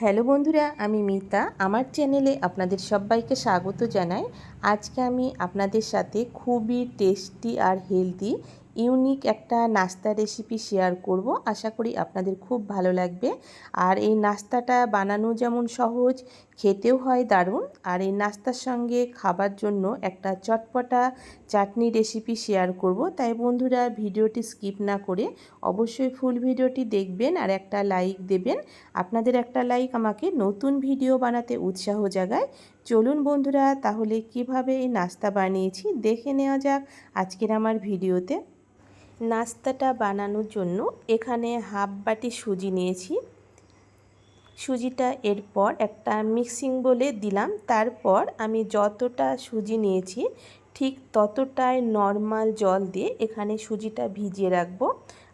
Hello বন্ধুরা, আমি মিতা। আমার চ্যানেলে আপনাদের সবাইকে স্বাগত জানাই। আজকে আমি আপনাদের সাথে খুবই টেস্টি আর হেলদি ইউনিক একটা নাস্তা রেসিপি শেয়ার করব। আশা করি আপনাদের খুব ভালো লাগবে। আর এই নাস্তাটা বানানো যেমন সহজ, খেতেও হয় দারুণ। আর এই নাস্তার সঙ্গে খাবার জন্য একটা চটপটা চাটনি রেসিপি শেয়ার করব। তাই বন্ধুরা, ভিডিওটি স্কিপ না করে অবশ্যই ফুল ভিডিওটি দেখবেন আর একটা লাইক দেবেন। আপনাদের একটা লাইক আমাকে নতুন ভিডিও বানাতে উৎসাহ জাগায়। চলুন বন্ধুরা, তাহলে কীভাবে এই নাস্তা বানিয়েছি দেখে নেওয়া যাক আজকের আমার ভিডিওতে। নাস্তাটা বানানোর জন্য এখানে হাফ বাটি সুজি নিয়েছি। সুজিটা এরপর একটা মিক্সিং বলে দিলাম। তারপর আমি যতটা সুজি নিয়েছি ঠিক ততটাই নর্মাল জল দিয়ে এখানে সুজিটা ভিজিয়ে রাখব।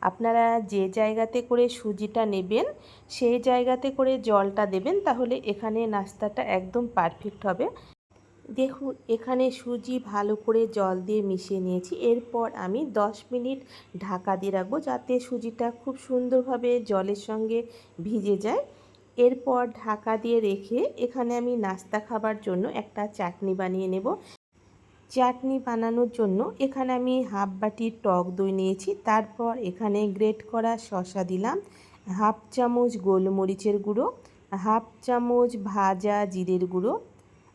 আপনারা যে জায়গাতে করে সুজিটা নেবেন, সেই জায়গাতে করে জলটা দেবেন, তাহলে এখানে নাস্তাটা একদম পারফেক্ট হবে। দেখুন, এখানে সুজি ভালো করে জল দিয়ে মিশিয়ে নিয়েছি। এরপর আমি 10 মিনিট ঢাকা দিয়ে রাখব যাতে সুজিটা খুব সুন্দরভাবে জলের সঙ্গে ভিজে যায়। এরপর ঢাকা দিয়ে রেখে এখানে আমি নাস্তা খাবার জন্য একটা চাটনি বানিয়ে নেব। চাটনি বানানোর জন্য এখানে আমি হাফ বাটি টক দই নিয়েছি। তারপর এখানে গ্রেট করা শশা দিলাম, হাফ চামচ গোলমরিচের গুঁড়ো, হাফ চামচ ভাজা জিরের গুঁড়ো,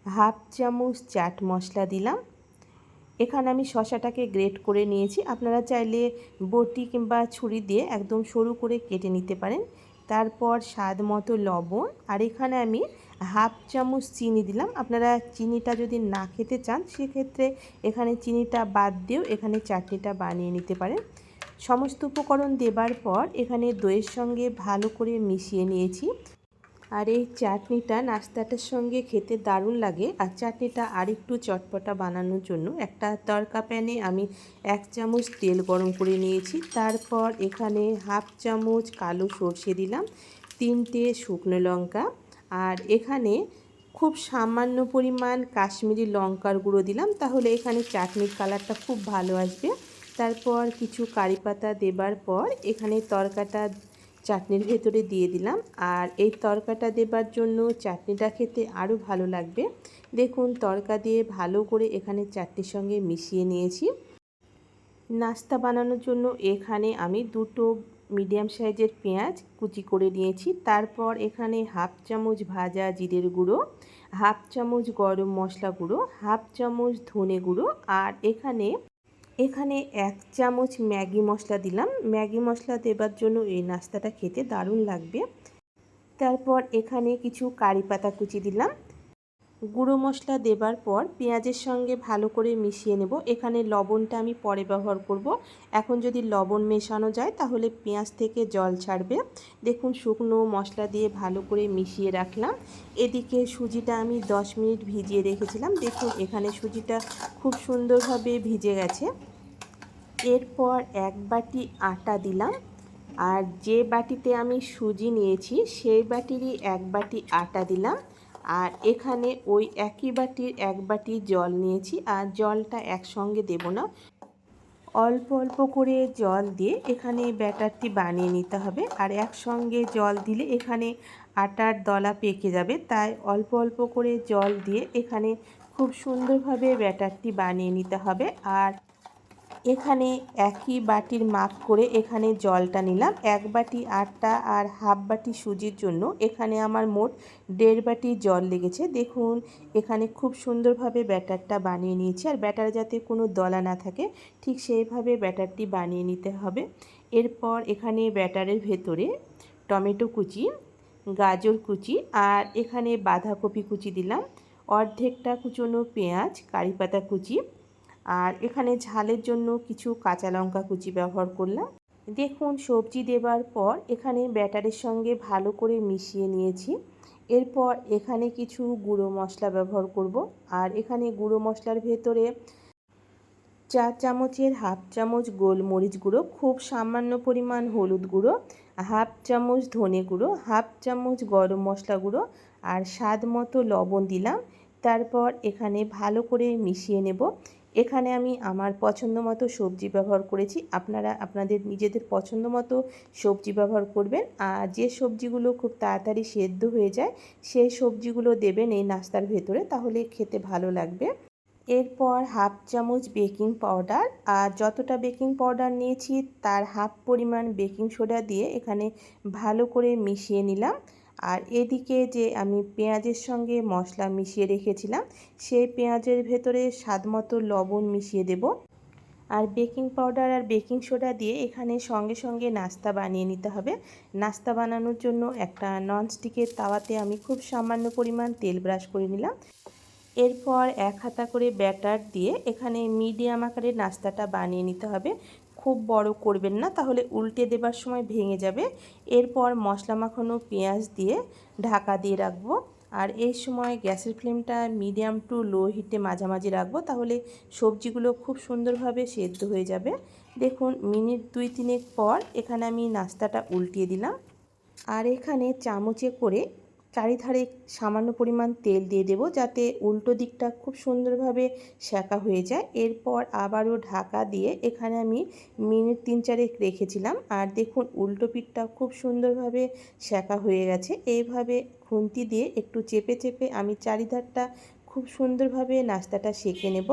হাফ চামচ চাট মশলা দিলাম। এখানে আমি শশাটাকে গ্রেট করে নিয়েছি। আপনারা চাইলে বটি কিংবা ছুরি দিয়ে একদম সরু করে কেটে নিতে পারেন। তারপর স্বাদ মতো লবণ, আর এখানে আমি হাফ চামচ চিনি দিলাম। আপনারা চিনিটা যদি না খেতে চান, সেক্ষেত্রে এখানে চিনিটা বাদ দিয়েও এখানে চাটনিটা বানিয়ে নিতে পারেন। সমস্ত উপকরণ দেবার পর এখানে দইয়ের সঙ্গে ভালো করে মিশিয়ে নিয়েছি। আর এই চাটনিটা, নাস্তাটার সঙ্গে খেতে দারুণ লাগে। আর চাটনিটা আরেকটু চটপটা বানানোর জন্য একটা তরকা প্যানে আমি এক চামচ তেল গরম করে নিয়েছি। তারপর এখানে হাফ চামচ কালো সর্ষে দিলাম, তিনটে শুকনো লঙ্কা আর এখানে খুব সামান্য পরিমাণ কাশ্মীরি লঙ্কার গুঁড়ো দিলাম, তাহলে এখানে চাটনির কালারটা খুব ভালো আসবে। তারপর কিছু কারি পাতা দেবার পর এখানে তরকাটা চাটনির ভেতরে দিয়ে দিলাম, আর এই তরকাটা দেবার জন্য চাটনিটা খেতে আরও ভালো লাগবে। দেখুন, তরকা দিয়ে ভালো করে এখানে চাটনির সঙ্গে মিশিয়ে নিয়েছি। নাস্তা বানানোর জন্য এখানে আমি দুটো মিডিয়াম সাইজের পেঁয়াজ কুচি করে নিয়েছি। তারপর এখানে হাফ চামচ ভাজা জিরের গুঁড়ো, হাফ চামচ গরম মশলা গুঁড়ো, হাফ চামচ ধনে গুঁড়ো আর এখানে এখানে এক চামচ ম্যাগি মশলা দিলাম। ম্যাগি মশলা দেবার জন্য এই নাস্তাটা খেতে দারুণ লাগবে। তারপর এখানে কিছু কারি পাতা কুচি দিলাম। গুঁড়ো মশলা দেবার পর পেঁয়াজের সঙ্গে ভালো করে মিশিয়ে নেব। এখানে লবণটা আমি পরে ব্যবহার করব। এখন যদি লবণ মেশানো যায়, তাহলে পেঁয়াজ থেকে জল ছাড়বে। দেখুন, শুকনো মশলা দিয়ে ভালো করে মিশিয়ে রাখলাম। এদিকে সুজিটা আমি 10 মিনিট ভিজিয়ে রেখেছিলাম। দেখুন, এখানে সুজিটা খুব সুন্দরভাবে ভিজে গেছে। এরপর এক বাটি আটা দিলাম। আর যে বাটিতে আমি সুজি নিয়েছি, সেই বাটিরই এক বাটি আটা দিলাম। আর এখানে ওই একই বাটির এক বাটি জল নিয়েছি আর জলটা একসঙ্গে দেব না। অল্প অল্প করে জল দিয়ে এখানে ব্যাটারটি বানিয়ে নিতে হবে আর একসঙ্গে জল দিলে এখানে আটার দলা পেকে যাবে। তাই অল্প অল্প করে জল দিয়ে এখানে খুব সুন্দরভাবে ব্যাটারটি বানিয়ে নিতে হবে। আর এখানে একই বাটির মাপ করে এখানে জলটা নিলাম। এক বাটি আটা আর হাফ বাটি সুজির জন্য এখানে আমার মোট দেড় বাটি জল লেগেছে। দেখুন, এখানে খুব সুন্দরভাবে ব্যাটারটা বানিয়ে নিয়েছি। আর ব্যাটার যাতে কোনো দলা না থাকে, ঠিক সেইভাবে ব্যাটারটি বানিয়ে নিতে হবে। এরপর এখানে ব্যাটারের ভেতরে টমেটো কুচি, গাজর কুচি আর এখানে বাঁধাকপি কুচি দিলাম। অর্ধেকটা কুচনো পেঁয়াজ কারি পাতা কুচি আর এখানে ঝালের জন্য কিছু কাঁচা লঙ্কা কুচি ব্যবহার করলাম। দেখুন, সবজি দেবার পর এখানে ব্যাটারের সঙ্গে ভালো করে মিশিয়ে নিয়েছি। এরপর এখানে কিছু গুঁড়ো মশলা ব্যবহার করব। আর এখানে গুঁড়ো মশলার ভেতরে চা চামচের হাফ চামচ গোলমরিচ গুঁড়ো, খুব সামান্য পরিমাণ হলুদ গুঁড়ো, হাফ চামচ ধনে গুঁড়ো, হাফ চামচ গরম মশলা গুঁড়ো আর স্বাদ মতো লবণ দিলাম। তারপর এখানে ভালো করে মিশিয়ে নেব। এখানে আমি আমার পছন্দ মতো সবজি ব্যবহার করেছি। আপনারা, আপনাদের নিজেদের পছন্দ মতো সবজি ব্যবহার করবেন। আর যে সবজিগুলো খুব তাড়াতাড়ি সেদ্ধ হয়ে যায়, সেই সবজিগুলো দেবেন এই নাস্তার ভেতরে, তাহলে খেতে ভালো লাগবে। এরপর হাফ চামচ বেকিং পাউডার। আর যতটা বেকিং পাউডার নিয়েছি, তার হাফ পরিমাণ বেকিং সোডা দিয়ে এখানে ভালো করে মিশিয়ে নিলাম। আর এদিকে যে আমি পেঁয়াজের সঙ্গে মশলা মিশিয়ে রেখেছিলাম, সেই পেঁয়াজের ভেতরে স্বাদ মতো লবণ মিশিয়ে দেব। আর বেকিং পাউডার আর বেকিং সোডা দিয়ে এখানে সঙ্গে সঙ্গে নাস্তা বানিয়ে নিতে হবে। নাস্তা বানানোর জন্য একটা ননস্টিকের তাওয়াতে আমি খুব সামান্য পরিমাণ তেল ব্রাশ করে নিলাম। এরপর এক হাতা করে ব্যাটার দিয়ে এখানে মিডিয়াম আকারের নাস্তাটা বানিয়ে নিতে হবে। খুব বড় করবেন না, তাহলে উল্টে দেবার সময় ভেঙে যাবে। এরপর মশলা মাখানো পেঁয়াজ দিয়ে ঢাকা দিয়ে রাখব। আর এই সময় গ্যাসের ফ্লেমটা মিডিয়াম টু লো হিটে মাঝামাঝি রাখব, তাহলে সবজিগুলো খুব সুন্দরভাবে সেদ্ধ হয়ে যাবে। দেখুন, মিনিট দুই তিনেক পর এখানে আমি নাস্তাটা উল্টিয়ে দিলাম। আর এখানে চামচে করে চারিধারে সামান্য পরিমাণ তেল দিয়ে দেব যাতে উল্টো দিকটা খুব সুন্দরভাবে সেঁকা হয়ে যায়। এরপর আবারও ঢাকা দিয়ে এখানে আমি মিনিট তিন চারেক রেখেছিলাম। আর দেখুন, উল্টো পিঠটা খুব সুন্দরভাবে সেঁকা হয়ে গেছে। এইভাবে খুন্তি দিয়ে একটু চেপে চেপে আমি চারিধারটা খুব সুন্দরভাবে নাস্তাটা সেঁকে নেব।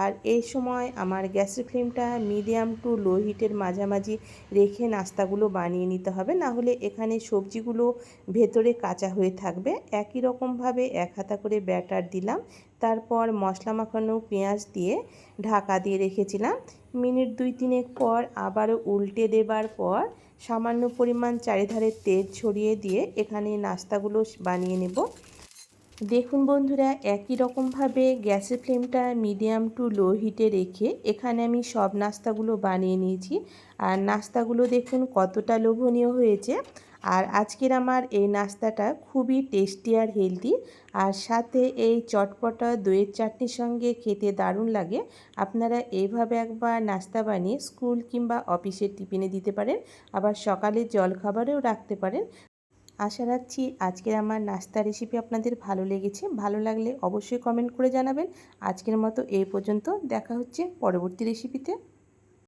আর এই সময় আমার গ্যাসের ফ্লেমটা মিডিয়াম টু লো হিটের মাঝামাঝি রেখে নাস্তাগুলো বানিয়ে নিতে হবে। না হলে এখানে সবজিগুলো ভেতরে কাঁচা হয়ে থাকবে। একই রকমভাবে এক হাতা করে ব্যাটার দিলাম। তারপর মশলা মাখানো পেঁয়াজ দিয়ে ঢাকা দিয়ে রেখেছিলাম। মিনিট দুই তিনেক পর আবারও উল্টে দেবার পর সামান্য পরিমাণ চারিধারে তেল ছড়িয়ে দিয়ে এখানে নাস্তাগুলো বানিয়ে নেব। দেখুন বন্ধুরা, একই রকমভাবে গ্যাসের ফ্লেমটা মিডিয়াম টু লো হিটে রেখে এখানে আমি সব নাস্তাগুলো বানিয়ে নিয়েছি। আর নাস্তাগুলো দেখুন কতটা লোভনীয় হয়েছে। আর আজকের আমার এই নাস্তাটা খুবই টেস্টি আর হেলদি। আর সাথে এই চটপটা দইয়ের চাটনির সঙ্গে খেতে দারুণ লাগে। আপনারা এইভাবে একবার নাস্তা বানিয়ে স্কুল কিংবা অফিসের টিফিনে দিতে পারেন। আবার সকালে জলখাবারেও রাখতে পারেন। আশা রাখছি আজকের আমার নাস্তা রেসিপি আপনাদের ভালো লেগেছে। ভালো লাগলে অবশ্যই কমেন্ট করে জানাবেন। আজকের মতো এই পর্যন্ত। দেখা হচ্ছে পরবর্তী রেসিপিতে